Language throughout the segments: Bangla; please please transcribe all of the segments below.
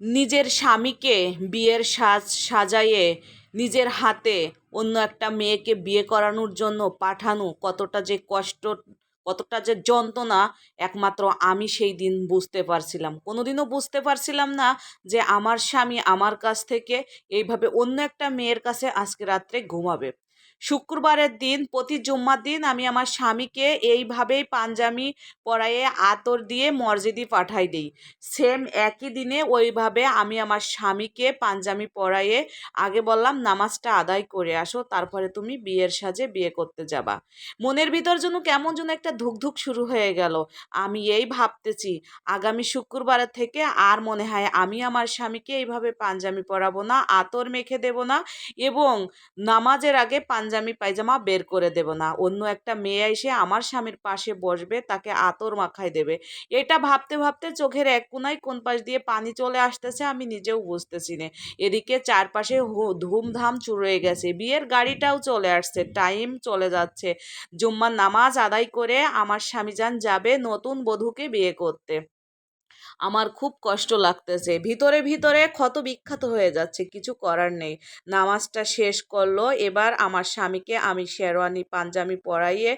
নিজের স্বামীকে বিয়ের সাজ সাজাইয়ে নিজের হাতে অন্য একটা মেয়েকে বিয়ে করানোর জন্য পাঠানো কতটা যে কষ্ট, কতটা যে যন্ত্রণা, একমাত্র আমি সেই দিন বুঝতে পারছিলাম। কোনোদিনও বুঝতে পারছিলাম না যে আমার স্বামী আমার কাছ থেকে এইভাবে অন্য একটা মেয়ের কাছে আজকে রাত্রে ঘুমাবে। শুক্রবারের দিন, প্রতি জুম্মার দিন আমি আমার স্বামীকে এইভাবেই পাঞ্জাবি পরাইয়ে আতর দিয়ে মসজিদে পাঠাই দিই। সেম একই দিনে ওইভাবে আমি আমার স্বামীকে পাঞ্জাবি পরাইয়ে আগে বললাম, নামাজটা আদায় করে আসো, তারপরে তুমি বিয়ের সাজে বিয়ে করতে যাবা। মনের ভিতর যেন কেমন যেন একটা ধুকধুক শুরু হয়ে গেল। আমি এই ভাবতেছি, আগামী শুক্রবারের থেকে আর মনে হয় আমি আমার স্বামীকে এইভাবে পাঞ্জাবি পরাবো না, আতর মেখে দেব না এবং নামাজের আগে পাঞ্জাবি পায়জামা বের করে দেব না। অন্য একটা মেয়ে এসে আমার স্বামীর পাশে বসবে, তাকে আতর মাখায় দেবে। এটা ভাবতে ভাবতে চোখের এক কোনায় কোন পাশ দিয়ে পানি চলে আসতেছে আমি নিজেও বুঝতেছি না। এদিকে চারপাশে ধুমধাম শুরু হয়ে গেছে। বিয়ের গাড়িটাও চলে আসছে, টাইম চলে যাচ্ছে। জুম্মার নামাজ আদায় করে আমার স্বামীজান যাবে নতুন বধূকে বিয়ে করতে। আমার খুব কষ্ট লাগতেছে। ভিতরে ভিতরে ক্ষত বিখ্যাত হয়ে যাচ্ছে, কিছু করার নেই। নামাজটা শেষ করল, এবার আমার স্বামীকে আমি শেরওয়ানি পাঞ্জামি পরাইয়ে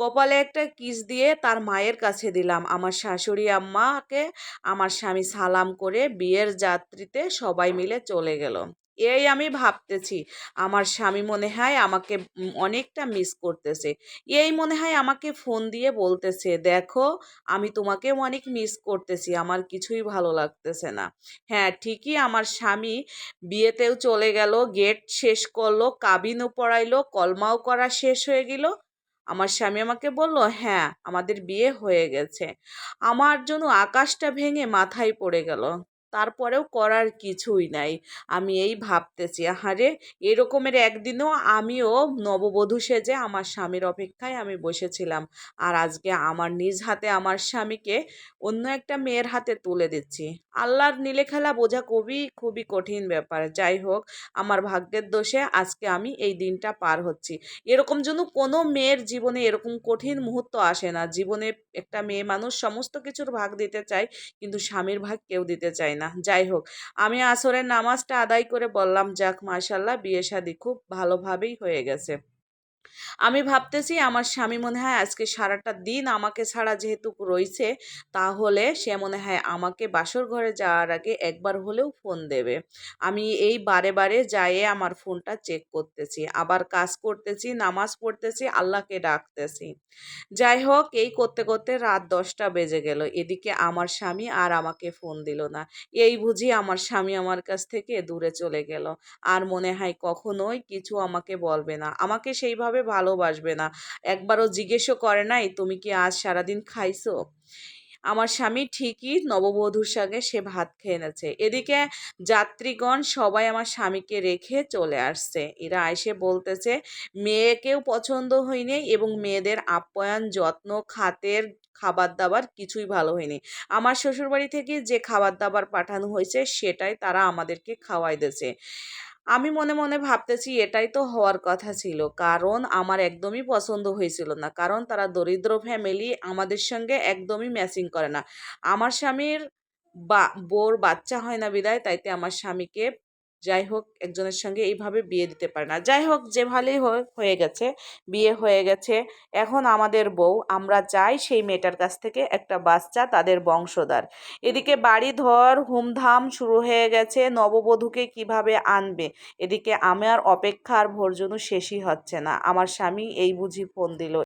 কপালে একটা কিস দিয়ে তার মায়ের কাছে দিলাম। আমার শাশুড়ি আম্মাকে, আমার স্বামী সালাম করে বিয়ের যাত্রীতে সবাই মিলে চলে গেল। এই আমি ভাবতেছি। আমার স্বামী মনে হয় আমাকে অনেকটা মিস করতেছে। এই মনে হয় আমাকে ফোন দিয়ে বলতেছে, দেখো, আমি তোমাকেও অনেক মিস করতেছি, আমার কিছুই ভালো লাগতেছে না। হ্যাঁ ঠিকই আমার স্বামী বিয়েতেও চলে গেল গেট শেষ করল কাবিনও পড়াইলো, কলমাও করা শেষ হয়ে গেল। আমার স্বামী আমাকে বলল হ্যাঁ আমাদের বিয়ে হয়ে গেছে। আমার জন্য আকাশটা ভেঙে মাথায় পড়ে গেল। তারপরেও করার কিছুই নাই। আমি এই ভাবতেছি, আহারে এরকমের একদিনও আমিও নববধূ সেজে আমার স্বামীর অপেক্ষায় আমি বসেছিলাম। আর আজকে আমার নিজ হাতে আমার স্বামীকে অন্য একটা মেয়ের হাতে তুলে দিচ্ছি। আল্লাহর নীলে খেলা বোঝা খুবই খুবই কঠিন ব্যাপার। যাই হোক, আমার ভাগ্যের দোষে আজকে আমি এই দিনটা পার হচ্ছি। এরকম যেন কোনো মেয়ের জীবনে এরকম কঠিন মুহূর্ত আসে না। জীবনে একটা মেয়ে মানুষ সমস্ত কিছুর ভাগ দিতে চায়, কিন্তু স্বামীর ভাগ কেউ দিতে চায় না। যাই হোক, আমি আসরের নামাজটা আদায় করে বললাম, যাক মার্শাল্লাহ বিয়ে শাদি খুব ভালোভাবেই হয়ে গেছে। আমি ভাবতেছি আমার স্বামী মনে হয় আজকে সারাটা দিন আমাকে ছাড়া যেহেতু রয়েছে, তাহলে সে মনে হয় আমাকে বাসর ঘরে যাওয়ার আগে একবার হলেও ফোন দেবে। আমি এই বারে বারে যাইয়ে আমার ফোনটা চেক করতেছি, আবার কাজ করতেছি, নামাজ পড়তেছি, আল্লাহকে ডাকতেছি। যাই হোক, এই করতে করতে রাত দশটা বেজে গেল, এদিকে আমার স্বামী আর আমাকে ফোন দিল না। এই বুঝি আমার স্বামী আমার কাছ থেকে দূরে চলে গেল, আর মনে হয় কখনোই কিছু আমাকে বলবে না। আমাকে সেইভাবে ভালোবাসবে না। একবারও জিজ্ঞেসও করে নাই, তুমি কি আজ সারাদিন খাইছো? আমার স্বামী ঠিকই নববধূর সঙ্গে সে ভাত খেয়ে এনেছে। এদিকে যাত্রীগণ সবাই আমার স্বামীকে রেখে চলে আসছে। এরা এসে বলতেছে, মেয়েকেও পছন্দ হয়নি এবং মেয়েদের আপ্যায়ন, যত্ন, খাতের খাবার দাবার কিছুই ভালো হয়নি। আমার শ্বশুরবাড়ি থেকে যে খাবার দাবার পাঠানো হয়েছে, সেটাই তারা আমাদেরকে খাওয়াই দিয়েছে আমি মনে মনে ভাবতেছি এটাই তো হওয়ার কথা ছিল। কারণ আমার একদমই পছন্দ হয়েছিল না। কারণ তারা দরিদ্র ফ্যামিলি আমাদের সঙ্গে একদমই ম্যাচিং করে না। আমার স্বামীর বা বোর বাচ্চা হয় না বিদায়, তাইতে আমার স্বামীকে যাই হোক, একজনের সঙ্গে এইভাবে বিয়ে দিতে পারে না। যাই হোক যে ভালোই হয়ে গেছে, বিয়ে হয়ে গেছে। এখন আমাদের বউ, আমরা চাই সেই মেয়েটার কাছ থেকে একটা বাচ্চা তাদের বংশধর। এদিকে বাড়ি ধর, হুমধাম শুরু হয়ে গেছে, নববধূকে কীভাবে আনবে? এদিকে আমার অপেক্ষার ভোরজনু শেষই হচ্ছে না। আমার স্বামী এই বুঝি ফোন দিল।